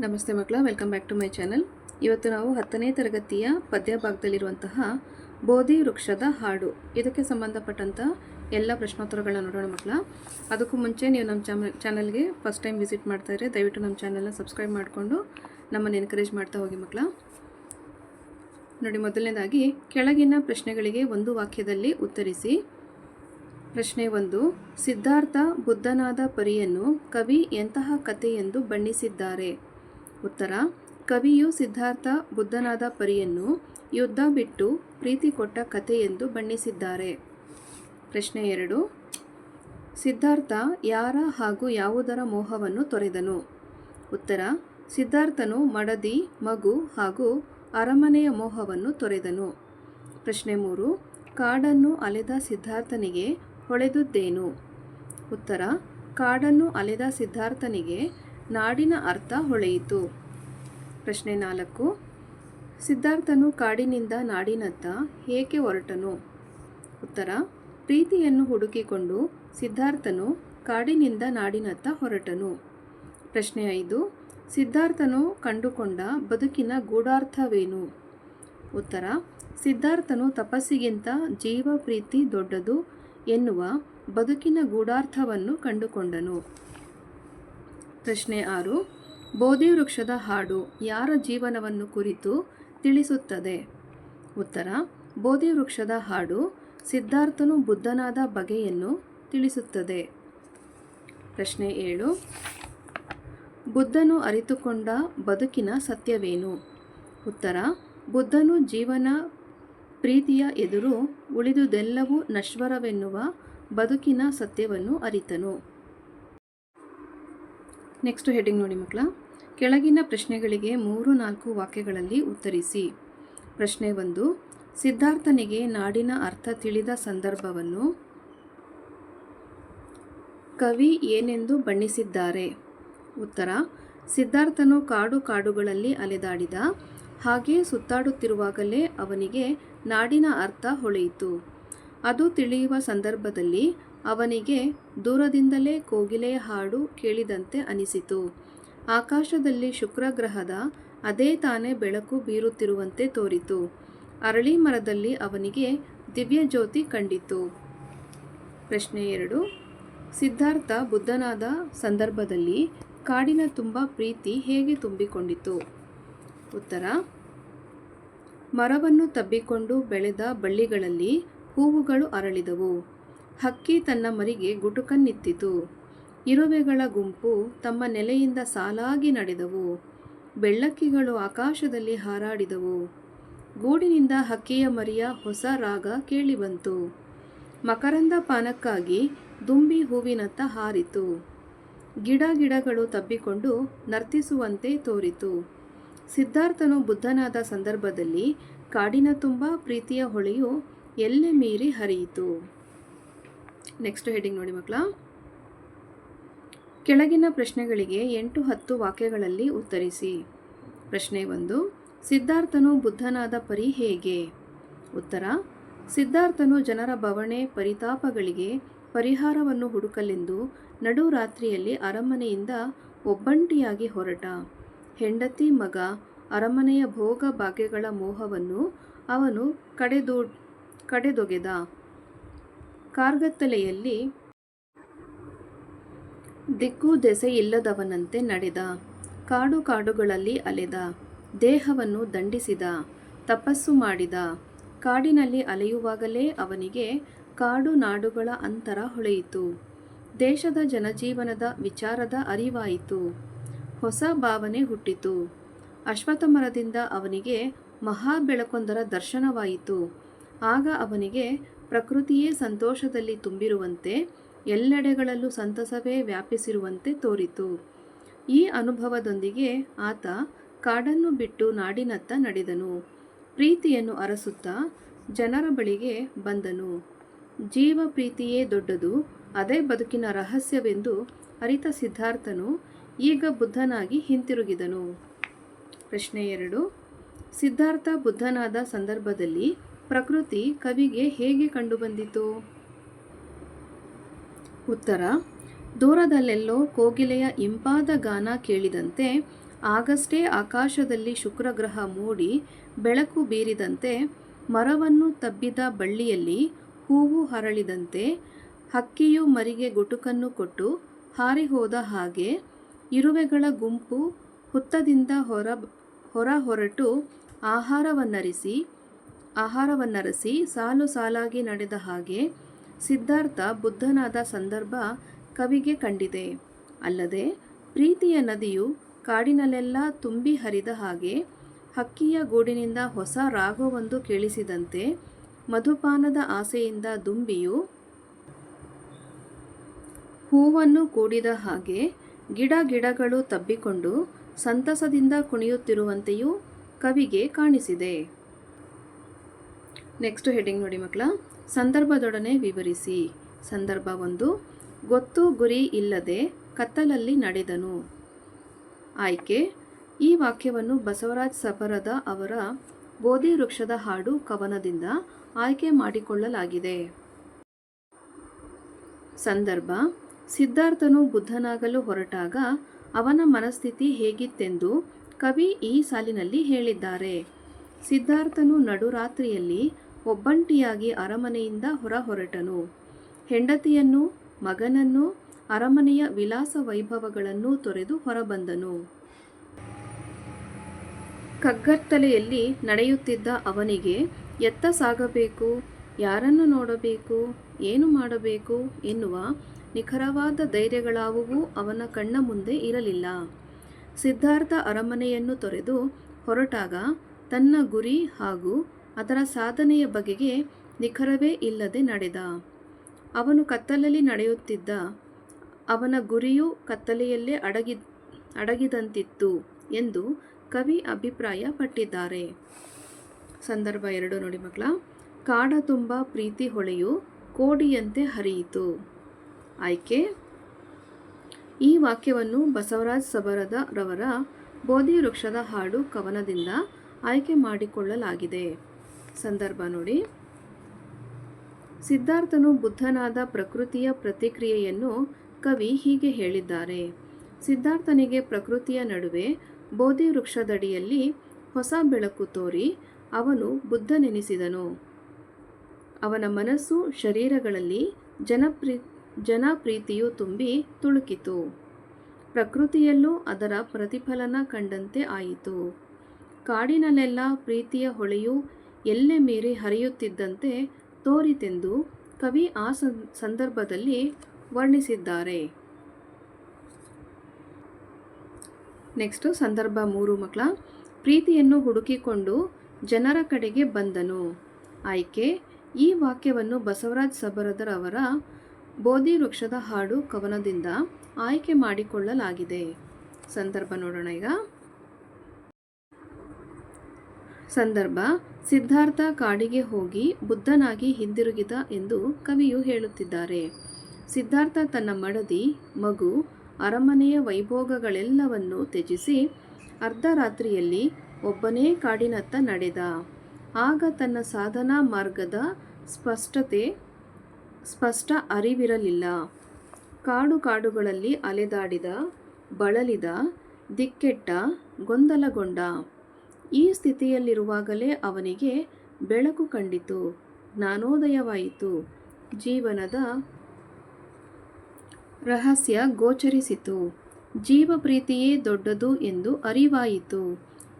ನಮಸ್ತೆ ಮಕ್ಕಳ welcome back to my channel ಇವತ್ತು ನಾವು ಹತ್ತನೇ ತರಗತಿಯ ಪದ್ಯ ಭಾಗದಲ್ಲಿರುವಂತಹ ಬೋಧಿ ವೃಕ್ಷದ ಹಾಡು. ಇದಕ್ಕೆ ಸಂಬಂಧಪಟ್ಟಂಥ ಎಲ್ಲ ಪ್ರಶ್ನೋತ್ತರಗಳನ್ನ ನೋಡೋಣ ಮಕ್ಕಳ. ಅದಕ್ಕೂ ಮುಂಚೆ ನೀವು ನಮ್ಮ ಚಾನಲ್ಗೆ ಫಸ್ಟ್ ಟೈಮ್ ವಿಸಿಟ್ ಮಾಡ್ತಾ ಇದ್ರೆ ದಯವಿಟ್ಟು ನಮ್ಮ ಚಾನಲ್ನ ಸಬ್ಸ್ಕ್ರೈಬ್ ಮಾಡಿಕೊಂಡು ನಮ್ಮನ್ನು ಎನ್ಕರೇಜ್ ಮಾಡ್ತಾ ಹೋಗಿ ಮಕ್ಕಳ. ನೋಡಿ, ಮೊದಲನೇದಾಗಿ ಕೆಳಗಿನ ಪ್ರಶ್ನೆಗಳಿಗೆ ಒಂದು ವಾಕ್ಯದಲ್ಲಿ ಉತ್ತರಿಸಿ. ಪ್ರಶ್ನೆ ಒಂದು, ಸಿದ್ಧಾರ್ಥ ಬುದ್ಧನಾದ ಪರಿಯನ್ನು ಕವಿ ಎಂತಹ ಎಂದು ಬಣ್ಣಿಸಿದ್ದಾರೆ? ಉತ್ತರ, ಕವಿಯು ಸಿದ್ಧಾರ್ಥ ಬುದ್ಧನಾದ ಪರಿಯನ್ನು ಯುದ್ಧ ಬಿಟ್ಟು ಪ್ರೀತಿ ಕೊಟ್ಟ ಕಥೆ ಎಂದು ಬಣ್ಣಿಸಿದ್ದಾರೆ. ಪ್ರಶ್ನೆ ಎರಡು, ಸಿದ್ಧಾರ್ಥ ಯಾರ ಹಾಗೂ ಯಾವುದರ ಮೋಹವನ್ನು ತೊರೆದನು? ಉತ್ತರ, ಸಿದ್ಧಾರ್ಥನು ಮಡದಿ, ಮಗು ಹಾಗೂ ಅರಮನೆಯ ಮೋಹವನ್ನು ತೊರೆದನು. ಪ್ರಶ್ನೆ ಮೂರು, ಕಾಡನ್ನು ಅಲೆದ ಸಿದ್ಧಾರ್ಥನಿಗೆ ಹೊಳೆದುದ್ದೇನು? ಉತ್ತರ, ಕಾಡನ್ನು ಅಲೆದ ಸಿದ್ಧಾರ್ಥನಿಗೆ ನಾಡಿನ ಅರ್ಥ ಹೊಳೆಯಿತು. ಪ್ರಶ್ನೆ ನಾಲ್ಕು. ಸಿದ್ಧಾರ್ಥನು ಕಾಡಿನಿಂದ ನಾಡಿನತ್ತ ಏಕೆ ಹೊರಟನು? ಉತ್ತರ. ಪ್ರೀತಿಯನ್ನು ಹುಡುಕಿಕೊಂಡು ಸಿದ್ಧಾರ್ಥನು ಕಾಡಿನಿಂದ ನಾಡಿನತ್ತ ಹೊರಟನು. ಪ್ರಶ್ನೆ ಐದು. ಸಿದ್ಧಾರ್ಥನು ಕಂಡುಕೊಂಡ ಬದುಕಿನ ಗೂಢಾರ್ಥವೇನು? ಉತ್ತರ. ಸಿದ್ಧಾರ್ಥನು ತಪಸ್ಸಿಗಿಂತ ಜೀವ ಪ್ರೀತಿ ದೊಡ್ಡದು ಎನ್ನುವ ಬದುಕಿನ ಗೂಢಾರ್ಥವನ್ನು ಕಂಡುಕೊಂಡನು. ಪ್ರಶ್ನೆ ಆರು. ಬೋಧಿ ವೃಕ್ಷದ ಹಾಡು ಯಾರ ಜೀವನವನ್ನು ಕುರಿತು ತಿಳಿಸುತ್ತದೆ? ಉತ್ತರ. ಬೋಧಿ ವೃಕ್ಷದ ಹಾಡು ಸಿದ್ಧಾರ್ಥನು ಬುದ್ಧನಾದ ಬಗೆಯನ್ನು ತಿಳಿಸುತ್ತದೆ. ಪ್ರಶ್ನೆ ಏಳು. ಬುದ್ಧನು ಅರಿತುಕೊಂಡ ಬದುಕಿನ ಸತ್ಯವೇನು? ಉತ್ತರ. ಬುದ್ಧನು ಜೀವನ ಪ್ರೀತಿಯ ಎದುರು ಉಳಿದುದೆಲ್ಲವೂ ನಶ್ವರವೆನ್ನುವ ಬದುಕಿನ ಸತ್ಯವನ್ನು ಅರಿತನು. ನೆಕ್ಸ್ಟ್ ಹೆಡಿಂಗ್ ನೋಡಿ ಮಕ್ಕಳ. ಕೆಳಗಿನ ಪ್ರಶ್ನೆಗಳಿಗೆ ಮೂರು ನಾಲ್ಕು ವಾಕ್ಯಗಳಲ್ಲಿ ಉತ್ತರಿಸಿ. ಪ್ರಶ್ನೆ ಒಂದು, ಸಿದ್ಧಾರ್ಥನಿಗೆ ನಾಡಿನ ಅರ್ಥ ತಿಳಿದ ಸಂದರ್ಭವನ್ನು ಕವಿ ಏನೆಂದು ಬಣ್ಣಿಸಿದ್ದಾರೆ? ಉತ್ತರ, ಸಿದ್ಧಾರ್ಥನು ಕಾಡು ಕಾಡುಗಳಲ್ಲಿ ಅಲೆದಾಡಿದ, ಹಾಗೆ ಸುತ್ತಾಡುತ್ತಿರುವಾಗಲೇ ಅವನಿಗೆ ನಾಡಿನ ಅರ್ಥ ಹೊಳೆಯಿತು. ಅದು ತಿಳಿಯುವ ಸಂದರ್ಭದಲ್ಲಿ ಅವನಿಗೆ ದೂರದಿಂದಲೇ ಕೋಗಿಲೆಯ ಹಾಡು ಕೇಳಿದಂತೆ ಅನಿಸಿತು. ಆಕಾಶದಲ್ಲಿ ಶುಕ್ರಗ್ರಹದ ಅದೇ ತಾನೇ ಬೆಳಕು ಬೀರುತ್ತಿರುವಂತೆ ತೋರಿತು. ಅರಳಿ ಮರದಲ್ಲಿ ಅವನಿಗೆ ದಿವ್ಯಜ್ಯೋತಿ ಕಂಡಿತು. ಪ್ರಶ್ನೆ ಎರಡು. ಸಿದ್ಧಾರ್ಥ ಬುದ್ಧನಾದ ಸಂದರ್ಭದಲ್ಲಿ ಕಾಡಿನ ತುಂಬ ಪ್ರೀತಿ ಹೇಗೆ ತುಂಬಿಕೊಂಡಿತು? ಉತ್ತರ. ಮರವನ್ನು ತಬ್ಬಿಕೊಂಡು ಬೆಳೆದ ಬಳ್ಳಿಗಳಲ್ಲಿ ಹೂವುಗಳು ಅರಳಿದವು. ಹಕ್ಕಿ ತನ್ನ ಮರಿಗೆ ಗುಟುಕನ್ನಿತ್ತಿತು. ಇರುವೆಗಳ ಗುಂಪು ತಮ್ಮ ನೆಲೆಯಿಂದ ಸಾಲಾಗಿ ನಡೆದವು. ಬೆಳ್ಳಕ್ಕಿಗಳು ಆಕಾಶದಲ್ಲಿ ಹಾರಾಡಿದವು. ಗೂಡಿನಿಂದ ಹಕ್ಕಿಯ ಮರಿಯ ಹೊಸ ರಾಗ ಕೇಳಿಬಂತು. ಮಕರಂದ ಪಾನಕ್ಕಾಗಿ ದುಂಬಿ ಹೂವಿನತ್ತ ಹಾರಿತು. ಗಿಡ ಗಿಡಗಳು ತಬ್ಬಿಕೊಂಡು ನರ್ತಿಸುವಂತೆ ತೋರಿತು. ಸಿದ್ಧಾರ್ಥನು ಬುದ್ಧನಾದ ಸಂದರ್ಭದಲ್ಲಿ ಕಾಡಿನ ತುಂಬ ಪ್ರೀತಿಯ ಹೊಳೆಯು ಎಲ್ಲೆ ಮೀರಿ ಹರಿಯಿತು. ನೆಕ್ಸ್ಟ್ ಹೆಡಿಂಗ್ ನೋಡಿ ಮಕ್ಕಳ. ಕೆಳಗಿನ ಪ್ರಶ್ನೆಗಳಿಗೆ ಎಂಟು ಹತ್ತು ವಾಕ್ಯಗಳಲ್ಲಿ ಉತ್ತರಿಸಿ. ಪ್ರಶ್ನೆ ಒಂದು, ಸಿದ್ಧಾರ್ಥನು ಬುದ್ಧನಾದ ಪರಿ ಹೇಗೆ? ಉತ್ತರ, ಸಿದ್ಧಾರ್ಥನು ಜನರ ಬವಣೆ ಪರಿತಾಪಗಳಿಗೆ ಪರಿಹಾರವನ್ನು ಹುಡುಕಲೆಂದು ನಡು ರಾತ್ರಿಯಲ್ಲಿ ಅರಮನೆಯಿಂದ ಒಬ್ಬಂಟಿಯಾಗಿ ಹೊರಟ. ಹೆಂಡತಿ ಮಗ ಅರಮನೆಯ ಭೋಗ ಭಾಗ್ಯಗಳ ಮೋಹವನ್ನು ಅವನು ಕಡೆದೋ, ಕಡೆದೊಗೆದ. ಕಾರ್ಗತ್ತಲೆಯಲ್ಲಿ ದಿಕ್ಕು ದೆಸೆ ಇಲ್ಲದವನಂತೆ ನಡೆದ. ಕಾಡು ಕಾಡುಗಳಲ್ಲಿ ಅಲೆದ. ದೇಹವನ್ನು ದಂಡಿಸಿದ. ತಪಸ್ಸು ಮಾಡಿದ. ಕಾಡಿನಲ್ಲಿ ಅಲೆಯುವಾಗಲೇ ಅವನಿಗೆ ಕಾಡು ನಾಡುಗಳ ಅಂತರ ಹೊಳೆಯಿತು. ದೇಶದ ಜನಜೀವನದ ವಿಚಾರದ ಅರಿವಾಯಿತು. ಹೊಸ ಭಾವನೆ ಹುಟ್ಟಿತು. ಅಶ್ವತ್ಥ ಮರದಿಂದ ಅವನಿಗೆ ಮಹಾ ಬೆಳಕೊಂದರ ದರ್ಶನವಾಯಿತು. ಆಗ ಅವನಿಗೆ ಪ್ರಕೃತಿಯೇ ಸಂತೋಷದಲ್ಲಿ ತುಂಬಿರುವಂತೆ, ಎಲ್ಲೆಡೆಗಳಲ್ಲೂ ಸಂತಸವೇ ವ್ಯಾಪಿಸಿರುವಂತೆ ತೋರಿತು. ಈ ಅನುಭವದೊಂದಿಗೆ ಆತ ಕಾಡನ್ನು ಬಿಟ್ಟು ನಾಡಿನತ್ತ ನಡೆದನು. ಪ್ರೀತಿಯನ್ನು ಅರಸುತ್ತಾ ಜನರ ಬಳಿಗೆ ಬಂದನು. ಜೀವ ಪ್ರೀತಿಯೇ ದೊಡ್ಡದು, ಅದೇ ಬದುಕಿನ ರಹಸ್ಯವೆಂದು ಅರಿತ ಸಿದ್ಧಾರ್ಥನು ಈಗ ಬುದ್ಧನಾಗಿ ಹಿಂತಿರುಗಿದನು. ಪ್ರಶ್ನೆ ಎರಡು. ಸಿದ್ಧಾರ್ಥ ಬುದ್ಧನಾದ ಸಂದರ್ಭದಲ್ಲಿ ಪ್ರಕೃತಿ ಕವಿಗೆ ಹೇಗೆ ಕಂಡುಬಂದಿತು? ಉತ್ತರ, ದೂರದಲ್ಲೆಲ್ಲೋ ಕೋಗಿಲೆಯ ಇಂಪಾದ ಗಾನ ಕೇಳಿದಂತೆ, ಆಗಷ್ಟೇ ಆಕಾಶದಲ್ಲಿ ಶುಕ್ರಗ್ರಹ ಮೂಡಿ ಬೆಳಕು ಬೀರಿದಂತೆ, ಮರವನ್ನು ತಬ್ಬಿದ ಬಳ್ಳಿಯಲ್ಲಿ ಹೂವು ಹರಳಿದಂತೆ, ಹಕ್ಕಿಯು ಮರಿಗೆ ಗುಟುಕನ್ನು ಕೊಟ್ಟು ಹಾರಿಹೋದ ಹಾಗೆ, ಇರುವೆಗಳ ಗುಂಪು ಹುತ್ತದಿಂದ ಹೊರ ಹೊರ ಹೊರಟು ಆಹಾರವನ್ನರಿಸಿ ಆಹಾರವನ್ನರಸಿ ಸಾಲು ಸಾಲಾಗಿ ನಡೆದ ಹಾಗೆ ಸಿದ್ಧಾರ್ಥ ಬುದ್ಧನಾದ ಸಂದರ್ಭ ಕವಿಗೆ ಕಂಡಿದೆ. ಅಲ್ಲದೆ ಪ್ರೀತಿಯ ನದಿಯು ಕಾಡಿನಲ್ಲೆಲ್ಲ ತುಂಬಿ ಹರಿದ ಹಾಗೆ ಹಕ್ಕಿಯ ಗೂಡಿನಿಂದ ಹೊಸ ರಾಗವೊಂದು ಕೇಳಿಸಿದಂತೆ ಮಧುಪಾನದ ಆಸೆಯಿಂದ ದುಂಬಿಯು ಹೂವನ್ನು ಕೂಡಿದ ಹಾಗೆ ಗಿಡ ಗಿಡಗಳು ತಬ್ಬಿಕೊಂಡು ಸಂತಸದಿಂದ ಕುಣಿಯುತ್ತಿರುವಂತೆಯೂ ಕವಿಗೆ ಕಾಣಿಸಿದೆ. ನೆಕ್ಸ್ಟ್ ಹೆಡ್ಡಿಂಗ್ ನೋಡಿ ಮಕ್ಕಳ. ಸಂದರ್ಭದೊಡನೆ ವಿವರಿಸಿ. ಸಂದರ್ಭ ಒಂದು. ಗೊತ್ತು ಗುರಿ ಇಲ್ಲದೆ ಕತ್ತಲಲ್ಲಿ ನಡೆದನು. ಆಯ್ಕೆ. ಈ ವಾಕ್ಯವನ್ನು ಬಸವರಾಜ್ ಸಫರದ ಅವರ ಬೋಧಿ ವೃಕ್ಷದ ಹಾಡು ಕವನದಿಂದ ಆಯ್ಕೆ ಮಾಡಿಕೊಳ್ಳಲಾಗಿದೆ. ಸಂದರ್ಭ. ಸಿದ್ಧಾರ್ಥನು ಬುದ್ಧನಾಗಲು ಹೊರಟಾಗ ಅವನ ಮನಸ್ಥಿತಿ ಹೇಗಿತ್ತೆಂದು ಕವಿ ಈ ಸಾಲಿನಲ್ಲಿ ಹೇಳಿದ್ದಾರೆ. ಸಿದ್ಧಾರ್ಥನು ನಡುರಾತ್ರಿಯಲ್ಲಿ ಒಬ್ಬಂಟಿಯಾಗಿ ಅರಮನೆಯಿಂದ ಹೊರ ಹೊರಟನು ಹೆಂಡತಿಯನ್ನು, ಮಗನನ್ನು, ಅರಮನೆಯ ವಿಲಾಸ ವೈಭವಗಳನ್ನು ತೊರೆದು ಹೊರಬಂದನು. ಕಗ್ಗತ್ತಲೆಯಲ್ಲಿ ನಡೆಯುತ್ತಿದ್ದ ಅವನಿಗೆ, ಎತ್ತ ಸಾಗಬೇಕು? ಯಾರನ್ನು ನೋಡಬೇಕು? ಏನು ಮಾಡಬೇಕು? ಎನ್ನುವ ನಿಖರವಾದ ಧೈರ್ಯಗಳಾವುವೂ ಅವನ ಕಣ್ಣ ಮುಂದೆ ಇರಲಿಲ್ಲ. ಸಿದ್ಧಾರ್ಥ ಅರಮನೆಯನ್ನು ತೊರೆದು ಹೊರಟಾಗ ತನ್ನ ಗುರಿ ಹಾಗೂ ಅದರ ಸಾಧನೆಯ ಬಗೆಗೆ ನಿಖರವೇ ಇಲ್ಲದೆ ನಡೆದ. ಅವನು ಕತ್ತಲಲ್ಲಿ ನಡೆಯುತ್ತಿದ್ದ. ಅವನ ಗುರಿಯು ಕತ್ತಲೆಯಲ್ಲೇ ಅಡಗಿ, ಅಡಗಿದಂತಿತ್ತು ಎಂದು ಕವಿ ಅಭಿಪ್ರಾಯ ಪಟ್ಟಿದ್ದಾರೆ ಸಂದರ್ಭ ಎರಡು ನೋಡಿ ಮಕ್ಕಳ. ಕಾಡ ತುಂಬ ಪ್ರೀತಿ ಹೊಳೆಯು ಕೋಡಿಯಂತೆ ಹರಿಯಿತು. ಆಯ್ಕೆ? ಈ ವಾಕ್ಯವನ್ನು ಬಸವರಾಜ್ ಸಬರದ ರವರ ಬೋಧಿ ವೃಕ್ಷದ ಹಾಡು ಕವನದಿಂದ ಆಯ್ಕೆ ಮಾಡಿಕೊಳ್ಳಲಾಗಿದೆ. ಸಂದರ್ಭ ನೋಡಿ. ಸಿದ್ಧಾರ್ಥನು ಬುದ್ಧನಾದ ಪ್ರಕೃತಿಯ ಪ್ರತಿಕ್ರಿಯೆಯನ್ನು ಕವಿ ಹೀಗೆ ಹೇಳಿದ್ದಾರೆ. ಸಿದ್ಧಾರ್ಥನಿಗೆ ಪ್ರಕೃತಿಯ ನಡುವೆ ಬೋಧಿ ವೃಕ್ಷದಡಿಯಲ್ಲಿ ಹೊಸ ಬೆಳಕು ತೋರಿ ಅವನು ಬುದ್ಧನೆನಿಸಿದನು. ಅವನ ಮನಸ್ಸು ಶರೀರಗಳಲ್ಲಿ ಜನಪ್ರೀ, ಜನಪ್ರೀತಿಯು ತುಂಬಿ ತುಳುಕಿತು. ಪ್ರಕೃತಿಯಲ್ಲೂ ಅದರ ಪ್ರತಿಫಲನ ಕಂಡಂತೆ ಆಯಿತು. ಕಾಡಿನಲ್ಲೆಲ್ಲ ಪ್ರೀತಿಯ ಹೊಳೆಯು ಎಲ್ಲೆ ಮೀರಿ ಹರಿಯುತ್ತಿದ್ದಂತೆ ತೋರಿತೆಂದು ಕವಿ ಆ ಸಂದರ್ಭದಲ್ಲಿ ವರ್ಣಿಸಿದ್ದಾರೆ. ನೆಕ್ಸ್ಟು ಸಂದರ್ಭ ಮೂರು ಮಕ್ಕಳ. ಪ್ರೀತಿಯನ್ನು ಹುಡುಕಿಕೊಂಡು ಜನರ ಕಡೆಗೆ ಬಂದನು. ಆಯ್ಕೆ, ಈ ವಾಕ್ಯವನ್ನು ಬಸವರಾಜ್ ಸಬರದರವರ ಬೋಧಿ ವೃಕ್ಷದ ಹಾಡು ಕವನದಿಂದ ಆಯ್ಕೆ ಮಾಡಿಕೊಳ್ಳಲಾಗಿದೆ. ಸಂದರ್ಭ ನೋಡೋಣ ಈಗ. ಸಂದರ್ಭ ಸಿದ್ಧಾರ್ಥ ಕಾಡಿಗೆ ಹೋಗಿ ಬುದ್ಧನಾಗಿ ಹಿಂದಿರುಗಿದ ಎಂದು ಕವಿಯು ಹೇಳುತ್ತಿದ್ದಾರೆ. ಸಿದ್ಧಾರ್ಥ ತನ್ನ ಮಡದಿ, ಮಗು, ಅರಮನೆಯ ವೈಭೋಗಗಳೆಲ್ಲವನ್ನು ತ್ಯಜಿಸಿ ಅರ್ಧರಾತ್ರಿಯಲ್ಲಿ ಒಬ್ಬನೇ ಕಾಡಿನತ್ತ ನಡೆದ. ಆಗ ತನ್ನ ಸಾಧನಾ ಮಾರ್ಗದ ಸ್ಪಷ್ಟತೆ, ಸ್ಪಷ್ಟ ಅರಿವಿರಲಿಲ್ಲ. ಕಾಡು ಕಾಡುಗಳಲ್ಲಿ ಅಲೆದಾಡಿದ, ಬಳಲಿದ, ದಿಕ್ಕೆಟ್ಟ, ಗೊಂದಲಗೊಂಡ ಈ ಸ್ಥಿತಿಯಲ್ಲಿರುವಾಗಲೇ ಅವನಿಗೆ ಬೆಳಕು ಕಂಡಿತು, ಜ್ಞಾನೋದಯವಾಯಿತು. ಜೀವನದ ರಹಸ್ಯ ಗೋಚರಿಸಿತು. ಜೀವ ಪ್ರೀತಿಯೇ ದೊಡ್ಡದು ಎಂದು ಅರಿವಾಯಿತು.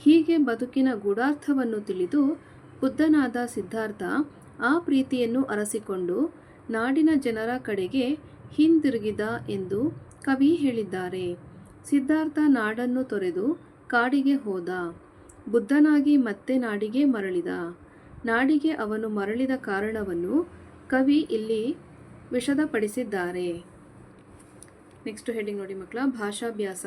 ಹೀಗೆ ಬದುಕಿನ ಗೂಢಾರ್ಥವನ್ನು ತಿಳಿದು ಬುದ್ಧನಾದ ಸಿದ್ಧಾರ್ಥ ಆ ಪ್ರೀತಿಯನ್ನು ಅರಸಿಕೊಂಡು ನಾಡಿನ ಜನರ ಕಡೆಗೆ ಹಿಂದಿರುಗಿದ ಎಂದು ಕವಿ ಹೇಳಿದ್ದಾರೆ. ಸಿದ್ಧಾರ್ಥ ನಾಡನ್ನು ತೊರೆದು ಕಾಡಿಗೆ ಹೋದ. ಬುದ್ಧನಾಗಿ ಮತ್ತೆ ನಾಡಿಗೆ ಮರಳಿದ. ನಾಡಿಗೆ ಅವನು ಮರಳಿದ ಕಾರಣವನ್ನು ಕವಿ ಇಲ್ಲಿ ವಿಷದಪಡಿಸಿದ್ದಾರೆ. ನೆಕ್ಸ್ಟ್ ಹೆಡ್ಡಿಂಗ್ ನೋಡಿ ಮಕ್ಕಳ, ಭಾಷಾಭ್ಯಾಸ.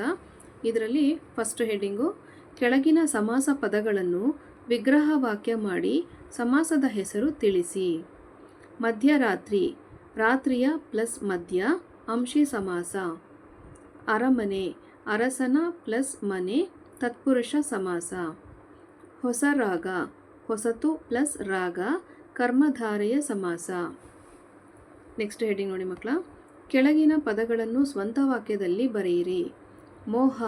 ಇದರಲ್ಲಿ ಫಸ್ಟ್ ಹೆಡ್ಡಿಂಗು ಕೆಳಗಿನ ಸಮಾಸ ಪದಗಳನ್ನು ವಿಗ್ರಹ ವಾಕ್ಯ ಮಾಡಿ ಸಮಾಸದ ಹೆಸರು ತಿಳಿಸಿ. ಮಧ್ಯರಾತ್ರಿ, ರಾತ್ರಿಯ ಪ್ಲಸ್ ಮಧ್ಯ ಅಂಶಿ ಸಮಾಸ. ಅರಮನೆ, ಅರಸನ ಪ್ಲಸ್ ಮನೆ ತತ್ಪುರುಷ ಸಮಾಸ. ಹೊಸ ರಾಗ, ಹೊಸತು ಪ್ಲಸ್ ರಾಗ, ಕರ್ಮಧಾರೆಯ ಸಮಾಸ. ನೆಕ್ಸ್ಟ್ ಹೆಡ್ಡಿಂಗ್ ನೋಡಿ ಮಕ್ಕಳ ಕೆಳಗಿನ ಪದಗಳನ್ನು ಸ್ವಂತ ವಾಕ್ಯದಲ್ಲಿ ಬರೆಯಿರಿ. ಮೋಹ,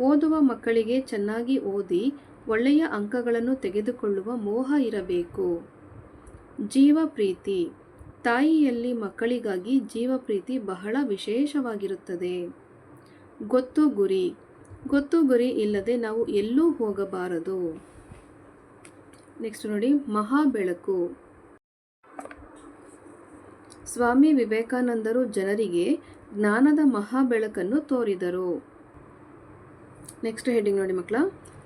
ಓದುವ ಮಕ್ಕಳಿಗೆ ಚೆನ್ನಾಗಿ ಓದಿ ಒಳ್ಳೆಯ ಅಂಕಗಳನ್ನು ತೆಗೆದುಕೊಳ್ಳುವ ಮೋಹ ಇರಬೇಕು. ಜೀವ ಪ್ರೀತಿ, ತಾಯಿಯಲ್ಲಿ ಮಕ್ಕಳಿಗಾಗಿ ಜೀವ ಪ್ರೀತಿ ಬಹಳ ವಿಶೇಷವಾಗಿರುತ್ತದೆ. ಗೊತ್ತು ಗುರಿ ಗೊತ್ತು ಗುರಿ ಇಲ್ಲದೆ ನಾವು ಎಲ್ಲೂ ಹೋಗಬಾರದು. ನೆಕ್ಸ್ಟ್ ನೋಡಿ ಮಹಾ ಬೆಳಕು ಸ್ವಾಮಿ ವಿವೇಕಾನಂದರು ಜನರಿಗೆ ಜ್ಞಾನದ ಮಹಾ ಬೆಳಕನ್ನು ತೋರಿದರು. ನೆಕ್ಸ್ಟ್ ಹೆಡ್ಡಿಂಗ್ ನೋಡಿ ಮಕ್ಕಳ.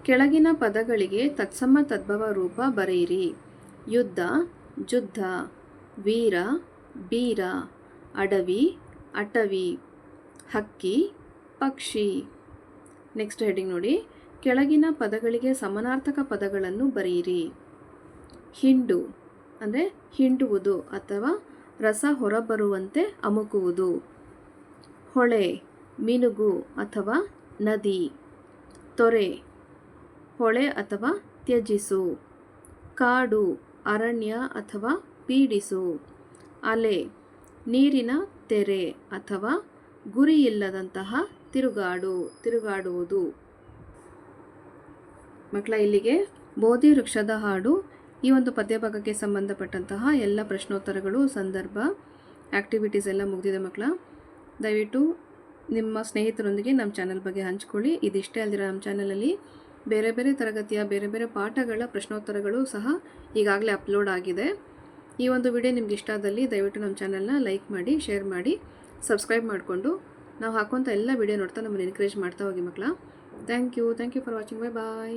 ಕೆಳಗಿನ ಪದಗಳಿಗೆ ತತ್ಸಮ ತದ್ಭವ ರೂಪ ಬರೆಯಿರಿ. ಯುದ್ಧ, ಜುದ್ಧ, ವೀರ, ಬೀರ, ಅಡವಿ, ಅಟವಿ, ಹಕ್ಕಿ, ಪಕ್ಷಿ. ನೆಕ್ಸ್ಟ್ ಹೆಡ್ಡಿಂಗ್ ನೋಡಿ, ಕೆಳಗಿನ ಪದಗಳಿಗೆ ಸಮನಾರ್ಥಕ ಪದಗಳನ್ನು ಬರೆಯಿರಿ. ಹಿಂಡು, ಅಂದರೆ ಹಿಂಡುವುದು ಅಥವಾ ರಸ ಹೊರಬರುವಂತೆ ಅಮುಕುವುದು. ಹೊಳೆ, ಮಿನುಗು ಅಥವಾ ನದಿ. ತೊರೆ, ಹೊಳೆ ಅಥವಾ ತ್ಯಜಿಸು. ಕಾಡು, ಅರಣ್ಯ ಅಥವಾ ಪೀಡಿಸು. ಅಲೆ, ನೀರಿನ ತೆರೆ ಅಥವಾ ಗುರಿಯಿಲ್ಲದಂತಹ ತಿರುಗಾಡು, ತಿರುಗಾಡುವುದು. ಮಕ್ಕಳ, ಇಲ್ಲಿಗೆ ಬೋಧಿ ವೃಕ್ಷದ ಹಾಡು ಈ ಒಂದು ಪದ್ಯಭಾಗಕ್ಕೆ ಸಂಬಂಧಪಟ್ಟಂತಹ ಎಲ್ಲ ಪ್ರಶ್ನೋತ್ತರಗಳು, ಸಂದರ್ಭ ಆ್ಯಕ್ಟಿವಿಟೀಸ್ ಎಲ್ಲ ಮುಗಿದಿದೆ ಮಕ್ಕಳ. ದಯವಿಟ್ಟು ನಿಮ್ಮ ಸ್ನೇಹಿತರೊಂದಿಗೆ ನಮ್ಮ ಚಾನಲ್ ಬಗ್ಗೆ ಹಂಚ್ಕೊಳ್ಳಿ. ಇದಿಷ್ಟೇ ಅಲ್ದಿರ ನಮ್ಮ ಚಾನಲಲ್ಲಿ ಬೇರೆ ಬೇರೆ ತರಗತಿಯ, ಬೇರೆ ಬೇರೆ ಪಾಠಗಳ, ಪ್ರಶ್ನೋತ್ತರಗಳು ಸಹ ಈಗಾಗಲೇ ಅಪ್ಲೋಡ್ ಆಗಿದೆ. ಈ ಒಂದು ವಿಡಿಯೋ ನಿಮ್ಗೆ ಇಷ್ಟ ಆದಲ್ಲಿ ದಯವಿಟ್ಟು ನಮ್ಮ ಚಾನಲ್ನ ಲೈಕ್ ಮಾಡಿ ಶೇರ್ ಮಾಡಿ ಸಬ್ಸ್ಕ್ರೈಬ್ ಮಾಡಿಕೊಂಡು ನಾವು ಹಾಕುವಂಥ ಎಲ್ಲ ವಿಡಿಯೋ ನೋಡ್ತಾ ನಮ್ಮನ್ನು ಎನ್ಕರೇಜ್ ಮಾಡ್ತಾ ಹೋಗಿ ಮಕ್ಕಳ. Thank you thank you for watching bye bye